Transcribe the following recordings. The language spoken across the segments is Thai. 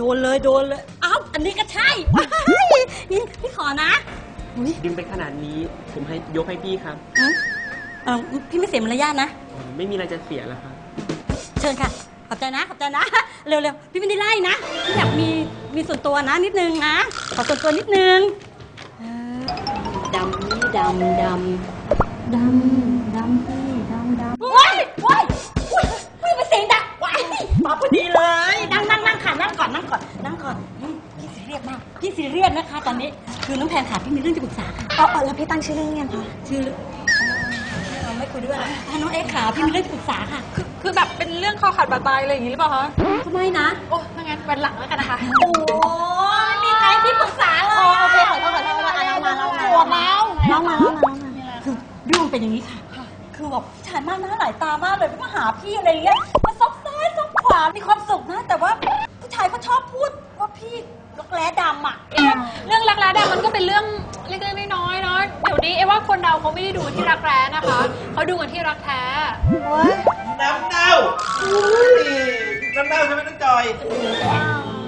โดนเลยโดนเลยเอ้าอันนี้ก็ใช่ว้ายนี่พี่ขอนะอุ๊ยดึงไปขนาดนี้ ผมให้ยกให้พี่ครับ อืมเอ่อพี่ไม่เสียมารยาทนะ ไม่มีอะไรจะเสียแล้วครับ เชิญค่ะ ขอบใจนะ ขอบใจนะ เร็วๆ พี่ไม่ได้ไล่นะพี่อยากมี มีส่วนตัวนะนิดนึงนะ ขอส่วนตัวนิดนึงเออดำนี่ดำดำดำดำพี่ดำดำว้ายว้าย มาพอดีเลย นั่งนั่งนั่งค่ะนั่งก่อนนั่งก่อนนั่งก่อนอืมพี่ซีเรียสมากพี่ซีเรียสนะคะ ตอนนี้คือน้องแพนค่ะพี่มีเรื่องจะปรึกษาค่ะอ๋อแล้วพี่ตั้งชื่อเรื่องยังคะชื่อเราไม่คุยด้วยอะน้องเอ็กซ์ขาพี่มีเรื่องจะปรึกษาค่ะคือคือแบบเป็นเรื่องคอขาดบาดตายอะไรอย่างงี้หรือเปล่าคะทำไมนะ โอ้ถ้างั้นวันหลังแล้วกันนะคะ โอ้ยมีใครที่ปรึกษาเลยอ๋อโอเคขอโทษขอโทษขอโทษอะเล่ามาเล่ามาปวดแล้วเล่ามาเล่ามาเล่ามาคือเรื่องมันเป็นอย่างนี้ค่ะ คือแบบผู้ชายมากหน้าหลายตามากเลยมาหาพี่อะไรอย่างเงี้ยมาซบซ้ายซบขวามีความสุขนะ แต่ว่าผู้ชายเขาชอบพูดว่าพี่รักแร้ดำอะเอ๊ะเรื่องรักแร้ดำมันก็เป็นเรื่องเล็กๆน้อยๆเนาะเดี๋ยวนี้เอ๊ะว่าคนเราเขาไม่ได้ดูกันที่รักแร้นะคะเขาดูกันที่รักแท้โอ๊ยน้ำเน่าอุ้ยน้ำเน่าใช่ไหมน้องจอย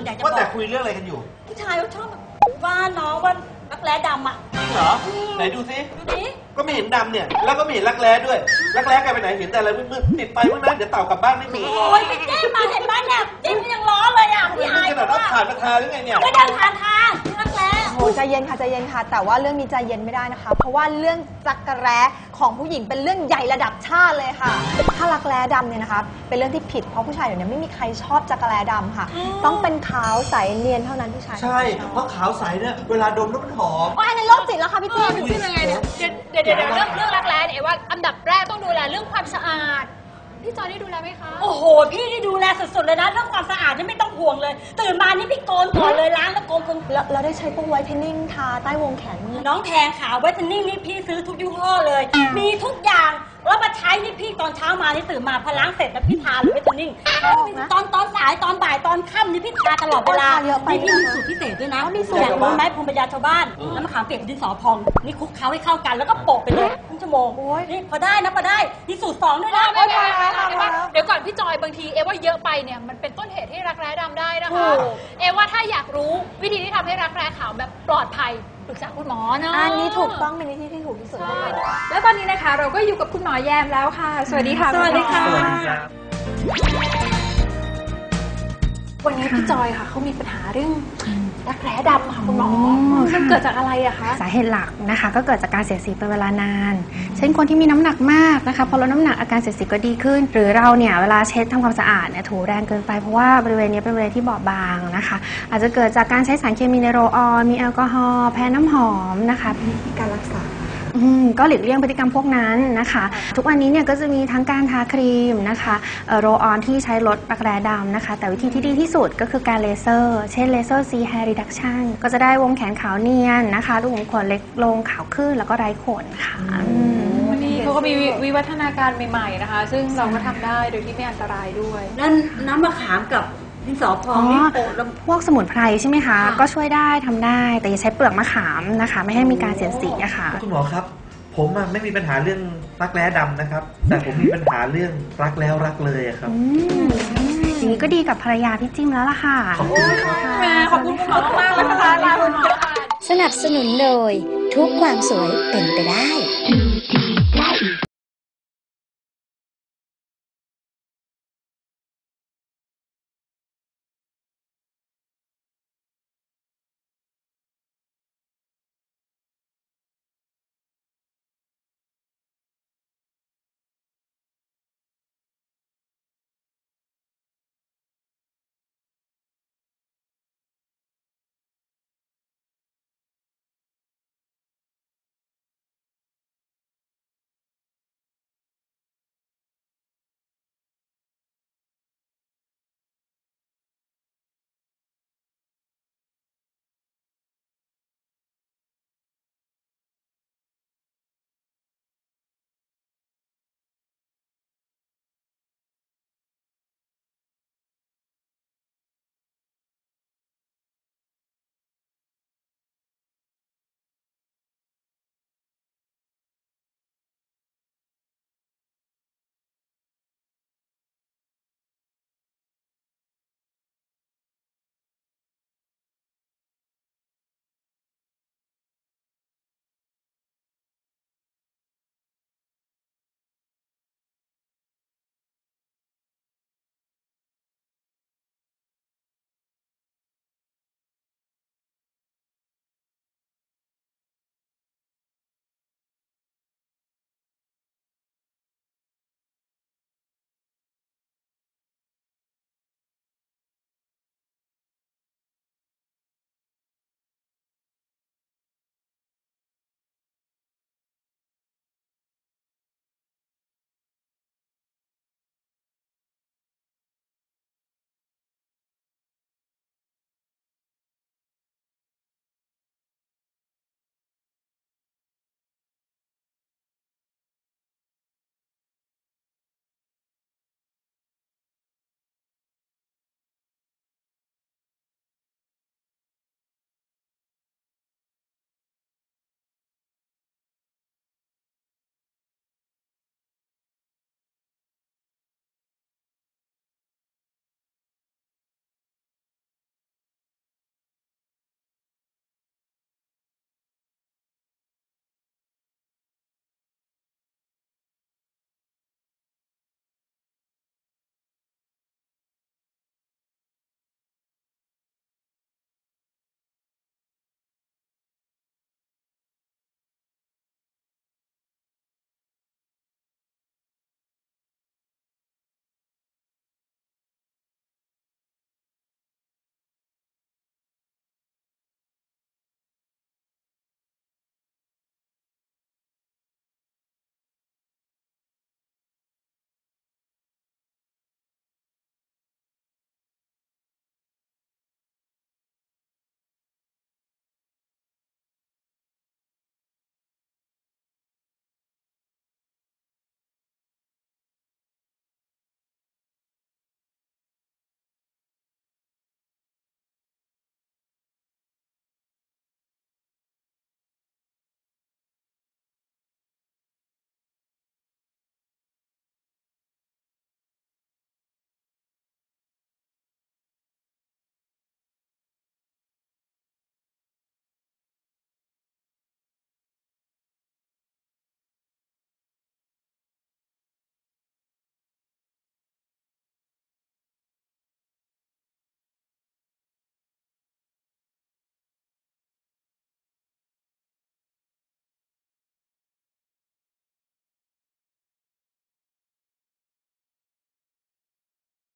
อยากจะบว่าอแต่กคุยเรื่องอะไรกันอยู่ผู้ชายเขาชอบแบบว่าน้องว่ารักแร้ดำอะ จริงเหรอ ไหนดูซิดูดิ ก็ไม่เห็นดำเนี่ย แล้วก็ไม่เห็นรักแร้ด้วย รักแร้แกไปไหนเห็นแต่อะไรมืดๆติดไปเมื่อนั้นเดี๋ยวเต่ากลับบ้านไม่มีโอ้ยไปแจ้งมาเห็นบ้านเนี่ยจิ้มยังร้อนเลยอะไม่พี่อายขนาดว่าผ่านมาทาหรือไงเนี่ยก็เดินผ่านทางรักแร้โหใจเย็นค่ะใจเย็นค่ะ แต่ว่าเรื่องนี้ใจเย็นไม่ได้นะคะ เพราะว่าเรื่องจักรแร้ของผู้หญิงเป็นเรื่องใหญ่ระดับชาติเลยค่ะ ถ้ารักแร้ดำเนี่ยนะคะเป็นเรื่องที่ผิดเพราะผู้ชายเดี๋ยวนี้ไม่มีใครชอบจักรแร้ดำค่ะ ต้องเป็นขาวใสเนียนเท่านั้นผู้ชายใช่ เพราะขาวใสเนี่ยเวลาดมแล้วมันหอมว่าในโรคจิตแล้วค่ะพี่เอจีอนถึงเป็นยังไงเนี่ย เดี๋ยวเดี๋ยวเดี๋ยวเรื่องเรื่องรักแร้เนี่ยเอ๊ะว่าอันดับแรกต้องดูแลเรื่องความสะอาด พี่จอยได้ดูแลไหมคะ โอ้โห พี่นี่ดูแลสุดๆเลยนะเรื่องความสะอาดนี่ไม่ต้องห่วงเลย ตื่นมานี่พี่โกนก่อนเลยล้างแล้วโกนโกนแล้วเราได้ใช้พวกไวท์เทนนิ่งทาใต้วงแขนนี่น้องแพงขาวไวท์เทนนิ่งนี่พี่ซื้อทุกยี่ห้อเลย มีทุกอย่าง แล้วมาใช้นี่พี่ตอนเช้ามานี่ตื่นมาพอล้างเสร็จแล้วพี่ทาเลยไวท์เทนนิ่งตอนตอนสายตอนบ่ายตอนค่ำนี่พี่ทาตลอดเวลานี่พี่มีสูตรพิเศษด้วยนะอยากรู้ไหมภูมิปัญญาชาวบ้านน้ำมะขามเปียกกับดินสอพองนี่คลุกเคล้าให้เข้ากันแล้วก็โปะไปเลยครึ่งชั่วโมงนี่พอได้นะพอได้นี่สูตรสองด้วยนะไม่ไม่ไม่ไม่ไม่เดี๋ยวก่อนพี่จอยบางทีเอว่าเยอะไปเนี่ยมันเป็นต้นเหตุให้รักแร้ดำได้นะคะเอว่าถ้าอยากรู้วิธีที่ทำให้รักแร้ขาวแบบปลอดภัยปรึกษาคุณหมอเนาะอันนี้ถูกต้องเป็นวิธีที่ถูกที่สุดใช่เลยและต อนนี้นะคะ เราก็อยู่กับคุณหมอแยมแล้วค่ะ สวัสดีค่ะสวัสดีค่ะ สวัสดีครับ วันนี้พี่จอยค่ะเขามีปัญหาเรื่องรักแร้ดำค่ะคุณหมอมันเกิดจากอะไรอะคะ สาเหตุหลักนะคะ ก็เกิดจากการเสียดสีเป็นเวลานาน เช่นคนที่มีน้ำหนักมากนะคะพอลดน้ำหนักอาการเสียดสีก็ดีขึ้น หรือเราเนี่ยเวลาเช็ดทำความสะอาดเนี่ยถูแรงเกินไปเพราะว่าบริเวณเนี้ยเป็นบริเวณที่บอบบางนะคะ อาจจะเกิดจากการใช้สารเคมีในโรลออนมีแอลกอฮอล์แพ้น้ำหอมนะคะ การรักษาอืม ก็หลีกเลี่ยงพฤติกรรมพวกนั้นนะคะ ทุกวันนี้เนี่ยก็จะมีทั้งการทาครีมนะคะโรลออนที่ใช้ลดรักแร้ดำนะคะ แต่วิธีที่ดีที่สุดก็คือการเลเซอร์ เช่นเลเซอร์ซีแฮร์รีดักชันก็จะได้วงแขนขาวเนียนนะคะลูกขุมขนเล็กลงขาวขึ้นแล้วก็ไร้ขนค่ะอืมวันนี้เขาก็มีวิวัฒนาการใหม่ๆนะคะ ซึ่งเราก็ทำได้โดยที่ไม่อันตรายด้วย นั่นน้ำมะขามกับ ดินสอพองนี่โปะแล้วพวกสมุนไพรใช่ไหมคะค่ะก็ช่วยได้ทำได้แต่อย่าใช้เปลือกมะขามนะคะ ไม่ให้มีการเสียดสีอะค่ะ คุณหมอครับ ผมอะไม่มีปัญหาเรื่องรักแร้ดำนะครับ แต่ผมมีปัญหาเรื่องรักแล้วรักเลยอะครับ อืมอย่างนี้ก็ดีกับภรรยาพี่จิ้มแล้วล่ะค่ะขอบคุณครับขอบคุณคุณหมอมากๆเลยนะคะลาคุณหมอค่ะสนับสนุนโดยทุกความสวยเป็นไปได้